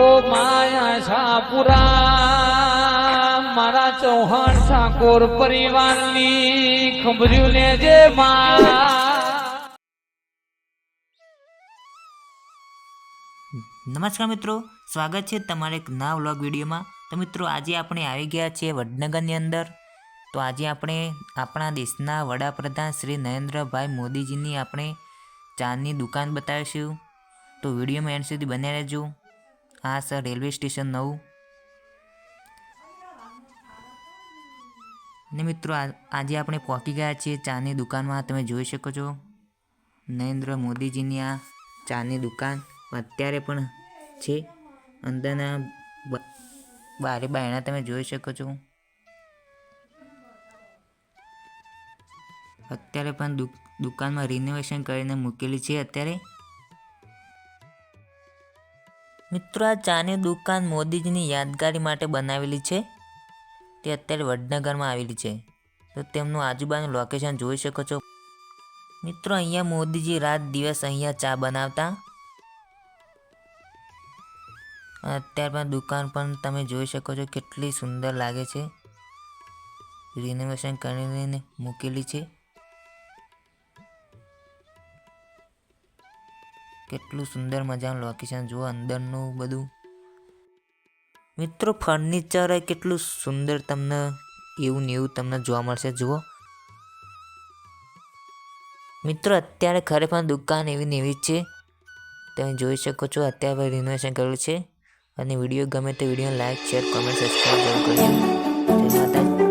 ઓ માયા શાહપુરા મારા ચૌહાણ ઠાકોર પરિવારની ખંભર્યું ને જે નમસ્કાર મિત્રો, સ્વાગત છે તમારા એક નવા વ્લોગ વિડીયોમાં. તો મિત્રો, આજે આપણે આવી ગયા છીએ વડનગરની અંદર. તો આજે આપણે આપણા દેશના વડાપ્રધાન શ્રી નરેન્દ્રભાઈ મોદીજીની આપણે ચાની દુકાન બતાવીશું. તો વિડીયોમાં એન્ડ સુધી બન્યા રહેજો. આ સર, રેલવે સ્ટેશન નવું. ને મિત્રો આજે આપણે પહોંચી ગયા છીએ ચાની દુકાનમાં. તમે જોઈ શકો છો. નરેન્દ્ર મોદીજીની આ ચાની દુકાન અત્યારે પણ છે. અંદરના બારે બાયણા તમે જોઈ શકો છો. અત્યારે પણ દુકાનમાં રિનોવેશન કરીને મૂકેલી છે અત્યારે. મિત્રો, આ ચાની દુકાન મોદીજીની યાદગારી માટે બનાવેલી છે. તે અત્યારે વડનગરમાં આવેલી છે. તો તેમનું આજુબાજુનું લોકેશન જોઈ શકો છો. મિત્રો, અહીંયા મોદીજી રાત દિવસ અહીંયા ચા બનાવતા. અત્યાર પણ દુકાન પણ તમે જોઈ શકો છો, કેટલી સુંદર લાગે છે. રિનોવેશન કરીને મૂકેલી છે. કેટલું સુંદર મજાનું લોકેશન જુઓ અંદરનું બધું. મિત્રો ફર્નિચર કેટલું સુંદર તમને એવું ને એવું તમને જોવા મળશે, જુઓ. મિત્રો, અત્યારે ખરેખર દુકાન એવી ને એવી છે. તમે જોઈ શકો છો, અત્યારે રિનોવેશન કરેલું છે. અને વીડિયો ગમે તો video like share comment subscribe જરૂર કરજો.